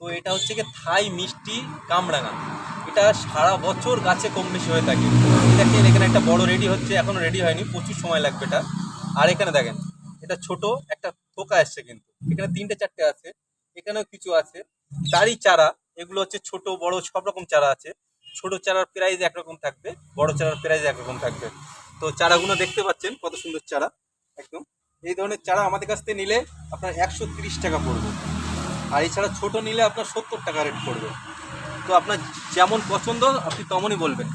তো এটা হচ্ছে কি থাই মিষ্টি কামরাঙা। এটা সারা বছর গাছে কম বেশি হয়ে থাকে। দেখেন, এখানে একটা বড় রেডি হচ্ছে, এখনও রেডি হয়নি, প্রচুর সময় লাগবে এটা। আর এখানে দেখেন, এটা ছোট, একটা পোকা এসছে কিন্তু। এখানে তিনটে, চারটে আছে, এখানেও কিছু আছে। তারই চারা, এগুলো হচ্ছে ছোট, বড়, সব রকম চারা আছে। ছোট চারার প্রাইস একরকম থাকবে, বড় চারার প্রাইস একরকম থাকবে। তো চারাগুলো দেখতে পাচ্ছেন, কত সুন্দর চারা, একদম। এই ধরনের চারা আমাদের কাছ থেকে নিলে আপনার একশো টাকা পড়বে। আর এছাড়া ছোট নিলে আপনার সত্তর টাকা রেট পড়বে। তো আপনার যেমন পছন্দ, আপনি তেমনই বলবেন।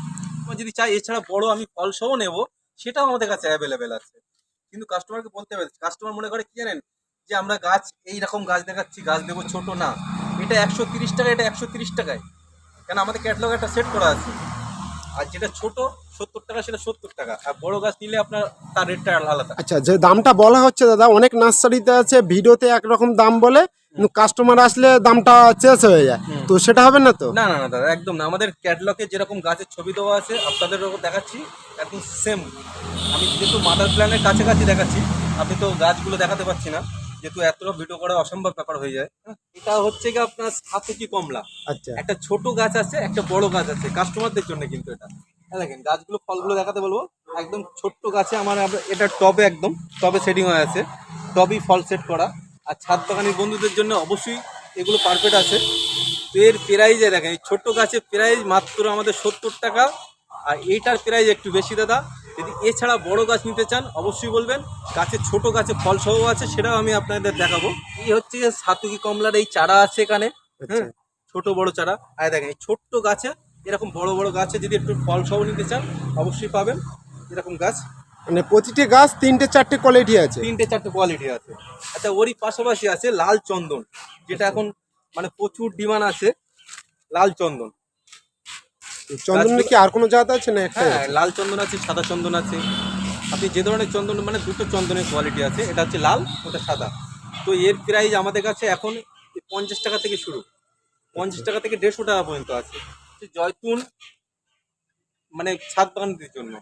যদি চাই, এছাড়া বড় আমি ফলসহ নেব, সেটাও আমাদের কাছে অ্যাভেলেবেল আছে। কিন্তু কাস্টমারকে বলতে হবে কাস্টমার মনে করে কি জানেন? যে আমরা গাছ, এই রকম গাছ দেখাচ্ছি, গাছ দেবো ছোট না। এটা একশো তিরিশ টাকা, এটা একশো তিরিশ টাকায়। কেন? আমাদের ক্যাটলগ একটা সেট করা আছে। আর যেটা ছোট, সত্তর টাকা, সেটা সত্তর টাকা। আর বড় গাছ নিলে আপনার, তার রেটটা আলাদা। আচ্ছা যে দামটা বলা হচ্ছে দাদা, অনেক নার্সারিতে আছে, ভিডিওতে একরকম দাম বলে কিন্তু কাস্টমার আসলে দামটা চেঞ্জ হয়ে যায়। তো সেটা হবে না তো? না না না দাদা একদম না। আমাদের ক্যাটলগে যেরকম গাছের ছবি দেওয়া আছে আপনাদের ওপর দেখাচ্ছি একদম সেম আমি যেহেতু মাদার প্ল্যানের কাছাকাছি দেখাচ্ছি আপনি তো গাছগুলো দেখাতে পারছি না। যেহেতু এতটা ভিডিও করা অসম্ভব ব্যাপার হয়ে যায়। হ্যাঁ, এটা হচ্ছে কি আপনার সাতকি কমলা। আচ্ছা। একটা ছোট গাছ আছে একটা বড় গাছ আছে। কাস্টমারদের জন্য কিন্তু এটা। হ্যাঁ দেখেন গাছগুলো ফলগুলো দেখাতে বলব। একদম ছোট্ট গাছে আমার এটা টবে একদম টবে সেটিং হয়ে আছে। টবই ফল সেট করা। আর ছাদ বাগানের বন্ধুদের জন্য অবশ্যই এগুলো পারফেক্ট আছে। তো এর প্রাইজে দেখেন এই ছোট্ট গাছের প্রাইস মাত্র আমাদের সত্তর টাকা আর এইটার প্রাইস একটু বেশি দাদা। যদি এছাড়া বড় গাছ নিতে চান অবশ্যই বলবেন। গাছে ছোট গাছে ফল সহ আছে সেটাও আমি আপনাদের দেখাবো। এই হচ্ছে যে সাতুকি কমলার এই চারা আছে এখানে হ্যাঁ? ছোট বড় চারা। আর দেখেন এই ছোট্ট গাছে এরকম বড় বড় গাছে যদি একটু ফল সহ নিতে চান অবশ্যই পাবেন। এরকম গাছ। মানে প্রতিটি গাছ তিনটে চারটে কোয়ালিটি আছে। তিনটে চারটে কোয়ালিটি আছে। আচ্ছা ওরই পাশাপাশি আছে লাল চন্দন যেটা এখন মানে প্রচুর ডিমান্ড আছে লাল চন্দন। চন্দনের কি আর কোনো জাত আছে না একটা হ্যাঁ লাল চন্দন আছে সাদা চন্দন আছে। আপনি যে ধরনের চন্দন মানে দুটো চন্দনের কোয়ালিটি আছে এটা হচ্ছে লাল ওটা সাদা। তো এর প্রাইস আমাদের কাছে এখন পঞ্চাশ টাকা থেকে শুরু। পঞ্চাশ টাকা থেকে দেড়শো টাকা পর্যন্ত আছে। জয়তুন মানে ছাদ বাগানদের জন্য।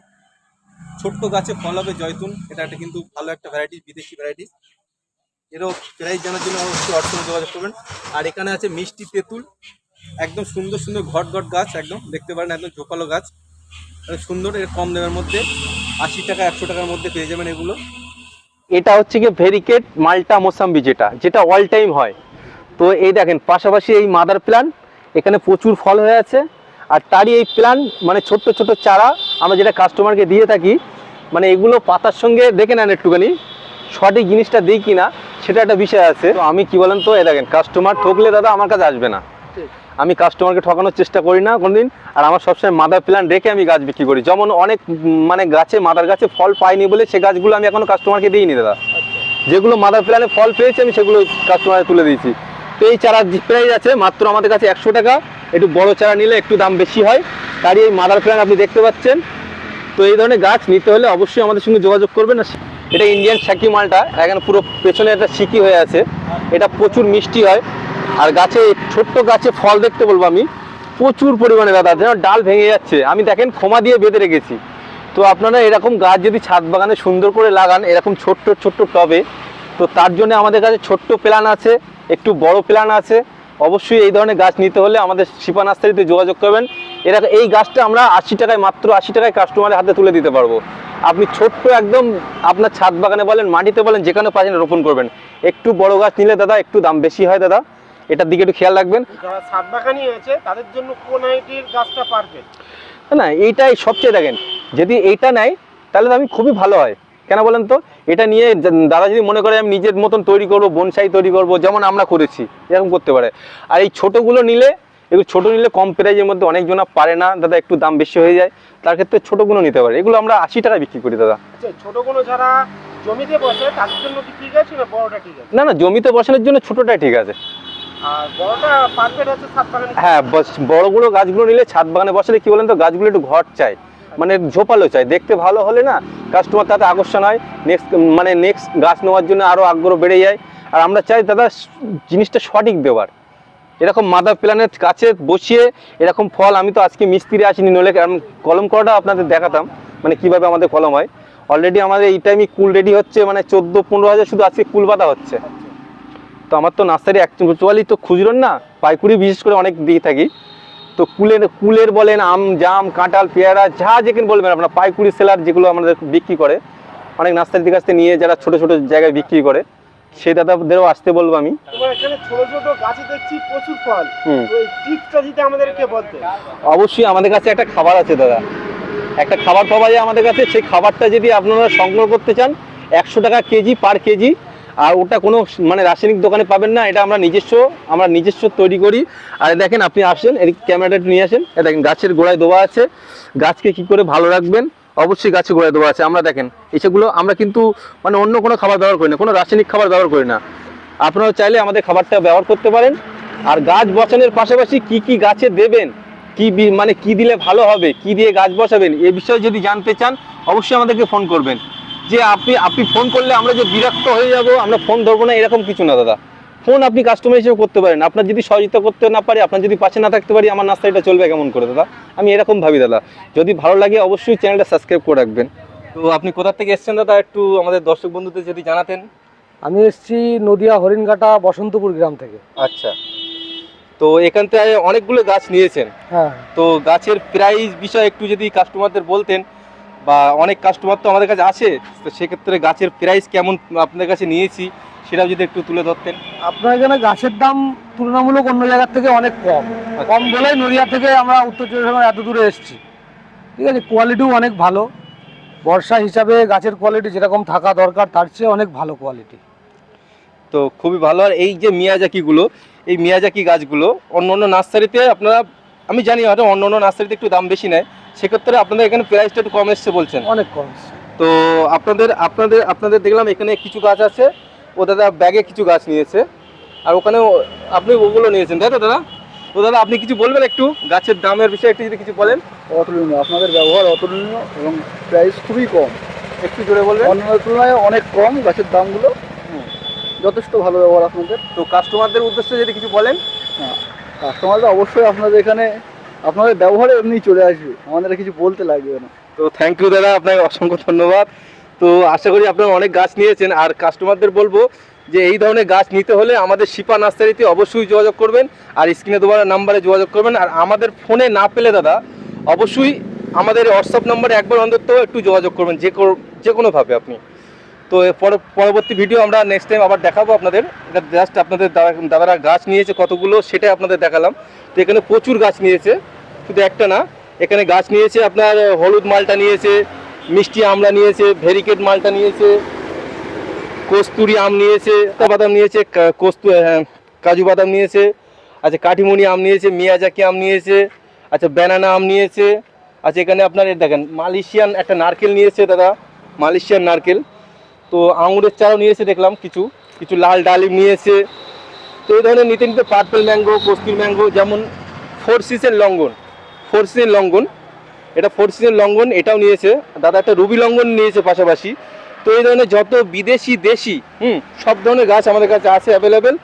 ছোট্ট গাছে ফল হবে জয়তুন। এটা একটা কিন্তু ভালো একটা ভ্যারাইটি বিদেশি ভ্যারাইটি এরও প্রাইস জানার জন্য অবশ্যই অর্থনে যোগাযোগ করবেন। আর এখানে আছে মিষ্টি তেঁতুল। একদম সুন্দর সুন্দর ঘট ঘট গাছ, একদম। দেখতে পারেন, একদম ঝোপালো গাছ। সুন্দর, এর কম দামের মধ্যে, আশি টাকা, একশো টাকার মধ্যে পেয়ে যাবেন এগুলো। এটা হচ্ছে গিয়ে ভেরিকেট মাল্টা মোসাম্বি যেটা যেটা অল টাইম হয়। তো এই দেখেন, পাশাপাশি এই মাদার প্ল্যান এখানে প্রচুর ফল হয়ে আছে। আর তারই এই প্ল্যান মানে ছোট্ট ছোট চারা আমরা যেটা কাস্টমারকে দিয়ে থাকি মানে এগুলো পাতার সঙ্গে দেখে নেন একটুখানি, সঠিক জিনিসটা দিই কি না সেটা একটা বিষয় আছে। আমি কি বলেন তো এ দেখেন কাস্টমার ঠকলে দাদা আমার কাছে আসবে না। আমি কাস্টমারকে ঠকানোর চেষ্টা করি না কোনোদিন, আর আমার সবসময় মাদার প্ল্যান রেখে আমি গাছ বিক্রি করি। যেমন অনেক মানে গাছে মাদার গাছে ফল পাইনি বলে সে গাছগুলো আমি এখনও কাস্টমারকে দিইনি দাদা। যেগুলো মাদার প্ল্যানে ফল পেয়েছে আমি সেগুলো কাস্টমারে তুলে দিয়েছি। তো এই চারার প্রাইস আছে মাত্র আমাদের কাছে একশো টাকা একটু বড় চারা নিলে একটু দাম বেশি হয়। তারই এই মাদার প্ল্যান আপনি দেখতে পাচ্ছেন। তো এই ধরনের গাছ নিতে হলে অবশ্যই আমাদের সঙ্গে যোগাযোগ করবেন। না এটা ইন্ডিয়ান শাকি মালটা। এখানে পুরো পেছনে একটা শিকি হয়ে আছে। এটা প্রচুর মিষ্টি হয়। আর গাছে ছোট্ট গাছে ফল দেখতে বলব আমি। প্রচুর পরিমাণে দাদা, যেন ডাল ভেঙে যাচ্ছে। আমি দেখেন, ক্ষমা দিয়ে বেঁধে রেখেছি। তো আপনারা এরকম গাছ যদি ছাদ বাগানে সুন্দর করে লাগান, এরকম ছোট্ট ছোট্ট টবে, তো তার জন্য আমাদের কাছে ছোট্ট প্ল্যান আছে, একটু বড় প্ল্যান আছে। অবশ্যই এই ধরনের গাছ নিতে হলে আমাদের শিপা নার্সারিতে যোগাযোগ করবেন। এরা এই গাছটা আমরা আশি টাকায় মাত্র আশি টাকায় কাস্টমারের হাতে তুলে দিতে পারব। আপনি ছোট্ট একদম আপনার ছাদ বাগানে বলেন মাটিতে বলেন যেখানে পাচ্ছেন রোপণ করবেন। একটু বড় গাছ নিলে দাদা একটু দাম বেশি হয় দাদা। এটার দিকে একটু খেয়াল রাখবেন। যারা সাত বাগানি আছে তাদের জন্য কোন আইটির গাছটা পারফেক্ট না এইটাই সবচেয়ে দেখেন যদি এইটা নেয় তাহলে তো আমি খুবই ভালো হয়। কেন বলেন তো? এটা নিয়ে দাদা যদি মনে করে আমি নিজের মতন তৈরি করব বনসাই তৈরি করব যেমন আমরা করেছি এরকম করতে পারে। আর এই ছোটোগুলো নিলে এগুলো ছোটো নিলে কম প্রাইজের মধ্যে অনেকজনা পারে না দাদা একটু দাম বেশি হয়ে যায় তার ক্ষেত্রে ছোটোগুলো নিতে পারে। এগুলো আমরা আশি টাকায় বিক্রি করি দাদা। আচ্ছা ছোট কোনো যারা জমিতে বসে তাদের জন্য কি ঠিক আছে না বড়টা ঠিক আছে? না না জমিতে বসানোর জন্য ছোটোটাই ঠিক আছে। হ্যাঁ বড়গুলো গাছগুলো নিলে ছাদ বাগানে বসালে কি বলেন তো গাছগুলো একটু ঘর চাই। মানে ঝোপালো চাই। দেখতে ভালো হলে না কাস্টমার তাতে আকর্ষণ হয়। নেক্সট মানে নেক্সট গাছ নেওয়ার জন্য আরও আগ্রহ বেড়ে যায়। আর আমরা চাই দাদা জিনিসটা সঠিক দেওয়ার। এরকম মাদার প্ল্যানের কাছে বসিয়ে এরকম ফল, আমি তো আজকে মিস্ত্রি আসিনি নলে কারণ কলম করাটা আপনাদের দেখাতাম মানে কীভাবে আমাদের কলম হয়। অলরেডি আমাদের এই টাইমে কুল রেডি হচ্ছে মানে চোদ্দ পনেরো হাজার শুধু আজকে কুল পাতা হচ্ছে। তো আমার তো নার্সারি অ্যাকচুয়ালি তো খুচরোর না, পাইকুড়ি বিশেষ করে অনেক দিয়ে থাকি। তো কুলের কুলের বলেন আম জাম কাঁঠাল পেয়ারা যা যেখানে বলবেন আপনার পাইকুড়ি সেলার যেগুলো আমাদের বিক্রি করে অনেক নার্সারির কাছ থেকে নিয়ে যারা ছোট ছোট জায়গায় বিক্রি করে সেই দাদাদেরও আসতে বলব আমি। অবশ্যই আমাদের কাছে একটা খাবার আছে দাদা। একটা খাবার পাওয়া যায় আমাদের কাছে সেই খাবারটা যদি আপনারা সংগ্রহ করতে চান একশো টাকা কেজি পার কেজি আর ওটা কোনো মানে রাসায়নিক দোকানে পাবেন না, এটা আমরা নিজস্ব আমরা নিজস্ব তৈরি করি। আর দেখেন, আপনি আসেন, এদিক ক্যামেরাটা নিয়ে আসেন। দেখেন, গাছের গোড়ায় দেওয়া আছে। গাছকে কি করে ভালো রাখবেন? অবশ্যই গাছে গোড়ায় দেওয়া আছে। আমরা দেখেন, এসবগুলো আমরা কিন্তু মানে অন্য কোনো খাবার ব্যবহার করি না, কোনো রাসায়নিক খাবার ব্যবহার করি না। আপনারা চাইলে আমাদের খাবারটা ব্যবহার করতে পারেন। আর গাছ বসানোর পাশাপাশি কি কি গাছে দেবেন? কি মানে কি দিলে ভালো হবে? কি দিয়ে গাছ বসাবেন? এ বিষয়ে যদি জানতে চান, অবশ্যই আমাদেরকে ফোন করবেন। যে আপনি আপনি ফোন করলে আমরা যে বিরক্ত হয়ে যাব আমরা ফোন ধরবো না এরকম কিছু না দাদা। ফোন আপনি কাস্টমার হিসেবে করতে পারেন। আপনার যদি সহযোগিতা করতে না পারি আপনার যদি পাশে না থাকতে পারি আমার নাস্তাটা চলবে কেমন করে দাদা? আমি এরকম ভাবি দাদা। যদি ভালো লাগে অবশ্যই চ্যানেলটা সাবস্ক্রাইব করে রাখবেন। তো আপনি কোথা থেকে এসছেন দাদা? একটু আমাদের দর্শক বন্ধুদের যদি জানাতেন। আমি এসেছি নদিয়া হরিণঘাটা বসন্তপুর গ্রাম থেকে। আচ্ছা। তো এখান থেকে অনেকগুলো গাছ নিয়েছেন। হ্যাঁ। তো গাছের প্রাইস বিষয়ে একটু যদি কাস্টমারদের বলতেন বা অনেক কাস্টমার তো আমাদের কাছে আছে তো সেক্ষেত্রে গাছের প্রাইস কেমন আপনাদের কাছে নিয়েছি সেটাও যদি একটু তুলে ধরতেন। আপনার এখানে গাছের দাম তুলনামূলক অন্য জায়গার থেকে অনেক কম। কম বলেই নদিয়া থেকে আমরা উত্তর চব্বিশ পরগনা এত দূরে এসেছি। ঠিক আছে কোয়ালিটিও অনেক ভালো। বর্ষা হিসাবে গাছের কোয়ালিটি যেরকম থাকা দরকার তার চেয়ে অনেক ভালো কোয়ালিটি তো খুবই ভালো। আর এই যে মিয়াজাকিগুলো এই মিয়াজাকি গাছগুলো অন্য অন্য নার্সারিতে আপনারা আমি জানি হয়তো অন্য অন্য নার্সারিতে একটু দাম বেশি নেয় সেক্ষেত্রে আপনাদের এখানে প্রাইসটা একটু কম এসছে বলছেন। অনেক কম তো আপনাদের আপনাদের আপনাদের দেখলাম এখানে কিছু গাছ আছে। ও দাদা ব্যাগে কিছু গাছ নিয়েছে। আর ওখানে আপনি ওগুলো নিয়েছেন তাই তো দাদা? তো দাদা আপনি কিছু বলবেন একটু? গাছের দামের বিষয়ে একটু যদি কিছু বলেন। অতুলনীয় আপনাদের ব্যবহার অতুলনীয় এবং প্রাইস খুবই কম। একটু জোরে বলবেন। অন্যান্য তুলনায় অনেক কম গাছের দামগুলো। যথেষ্ট ভালো ব্যবহার আপনাদের। তো কাস্টমারদের উদ্দেশ্যে যদি কিছু বলেন। কাস্টমাররা অবশ্যই আপনাদের এখানে আপনাদের ব্যবহারে এমনি চলে আসবে, আমাদের কিছু বলতে লাগবে না। তো থ্যাংক ইউ দাদা, আপনাকে অসংখ্য ধন্যবাদ। তো আশা করি আপনারা অনেক গাছ নিয়েছেন, আর কাস্টমারদের বলব যে এই ধরনের গাছ নিতে হলে আমাদের শিপা নার্সারিতে অবশ্যই যোগাযোগ করবেন, আর স্ক্রিনে দেওয়ার নাম্বারে যোগাযোগ করবেন, আর আমাদের ফোনে না পেলে দাদা, অবশ্যই আমাদের হোয়াটসঅ্যাপ নাম্বারে একবার অন্তত একটু যোগাযোগ করবেন, যে যে কোনোভাবে আপনি। তো পরবর্তী ভিডিও আমরা নেক্সট টাইম আবার দেখাবো আপনাদের। এটা জাস্ট আপনাদের দাদা- দাদারা গাছ নিয়েছে কতগুলো সেটাই আপনাদের দেখালাম। তো এখানে প্রচুর গাছ নিয়েছে শুধু একটা না এখানে গাছ নিয়েছে আপনার হলুদ মালটা নিয়েছে মিষ্টি আমলা নিয়েছে ভেরিকেট মালটা নিয়েছে কস্তুরি আম নিয়েছে বাদাম নিয়েছে কস্তু হ্যাঁ, কাজু বাদাম নিয়েছে আচ্ছা কাঠিমুনি আম নিয়েছে মিয়াজাকি আম নিয়েছে আচ্ছা ব্যানানা আম নিয়েছে আচ্ছা এখানে আপনার দেখেন মালয়েশিয়ান একটা নারকেল নিয়েছে দাদা মালয়েশিয়ান নারকেল। তো আঙুরের চারাও নিয়েছে দেখলাম কিছু কিছু লাল ডালিম নিয়েছে তো এই ধরনের নিতে নিতে পার্পেল ম্যাঙ্গো কস্তুর ম্যাঙ্গো যেমন ফোর সিজের লঙ্ঘন ফোর সিজের লঙ্ঘন এটা ফোর সিজের লঙ্ঘন এটাও নিয়েছে দাদা একটা রুবি লঙ্ঘন নিয়েছে পাশাপাশি। তো এই ধরনের যত বিদেশি, দেশি, হুম, সব ধরনের গাছ আমাদের কাছে আছে অ্যাভেলেবেল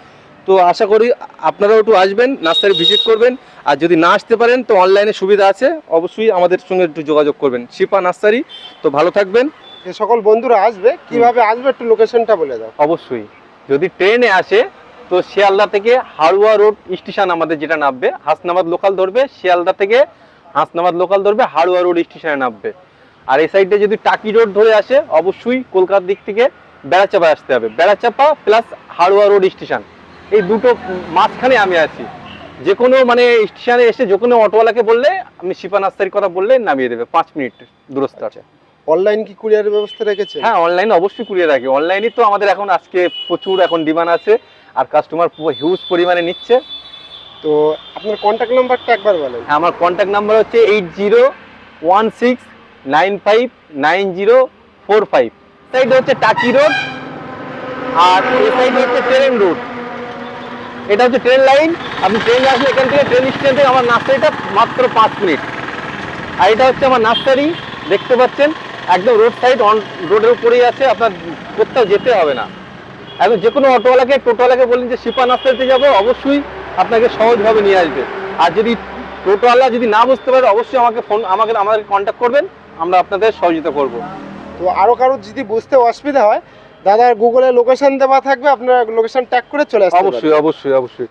তো আশা করি আপনারাও একটু আসবেন নার্সারি ভিজিট করবেন। আর যদি না আসতে পারেন, তো অনলাইনে সুবিধা আছে। অবশ্যই আমাদের সঙ্গে একটু যোগাযোগ করবেন। শিপা নার্সারি, তো ভালো থাকবেন। যে সকল বন্ধুরা আসবে, কীভাবে আসবে একটু লোকেশনটা বলে দাও। অবশ্যই। যদি ট্রেনে আসে, তো শিয়ালদা থেকে হাড়ুয়া রোড স্টেশন আমাদের যেটা নামবে, হাসনাবাদ লোকাল ধরবে, শিয়ালদা থেকে হাসনাবাদ লোকাল ধরবে, হাড়ুয়া রোড স্টেশনে নামবে। আর এই সাইডে যদি টাকি রোড ধরে আসে, অবশ্যই কলকাতার দিক থেকে বেড়াচাপা আসতে হবে। Berachampa plus Harua road station. এই দুটো মাঝখানে আমি আছি। যে কোনো মানে স্টেশনে এসে যে কোনো অটোওয়ালাকে বললে, আমি শিপা নার্সারির কথা বললে নামিয়ে দেবে, পাঁচ মিনিট দূরস্থ আছে। অনলাইন কি কুরিয়ারের ব্যবস্থা রেখেছে হ্যাঁ অনলাইন অবশ্যই কুরিয়ার রাখি। অনলাইনে তো আমাদের এখন আজকে প্রচুর এখন ডিমান্ড আছে আর কাস্টমার হিউজ পরিমাণে নিচ্ছে। তো আপনার কন্ট্যাক্ট নাম্বারটা একবার বলেন। হ্যাঁ, আমার কন্ট্যাক্ট নাম্বার হচ্ছে eight zero one six nine five nine zero four five side হচ্ছে টাকি রোড আর এই সাইড হচ্ছে ট্রেন রোড এটা হচ্ছে ট্রেন লাইন আপনি ট্রেন আসলে এখান থেকে ট্রেন স্টেশন থেকে আমার নার্সারিটা মাত্র পাঁচ মিনিট। আর এটা হচ্ছে আমার নার্সারি। দেখতে পাচ্ছেন? একদম রোড সাইড অন রোডের উপরেই আছে আপনার কোথাও যেতে হবে না। এখন যে কোনো অটোওয়ালাকে টোটোওয়ালাকে বললেন যে শিপা নার্সারিতে যাব অবশ্যই আপনাকে সহজভাবে নিয়ে আসবে। আর যদি টোটোওয়ালা যদি না বুঝতে পারে অবশ্যই আমাকে ফোন আমাকে আমাদের কন্ট্যাক্ট করবেন আমরা আপনাদের সহযোগিতা করব। তো আরও কারও যদি বুঝতে অসুবিধা হয় দাদার গুগলে লোকেশন দেওয়া থাকবে আপনারা লোকেশন ট্যাগ করে চলে আসতে পারেন অবশ্যই অবশ্যই অবশ্যই।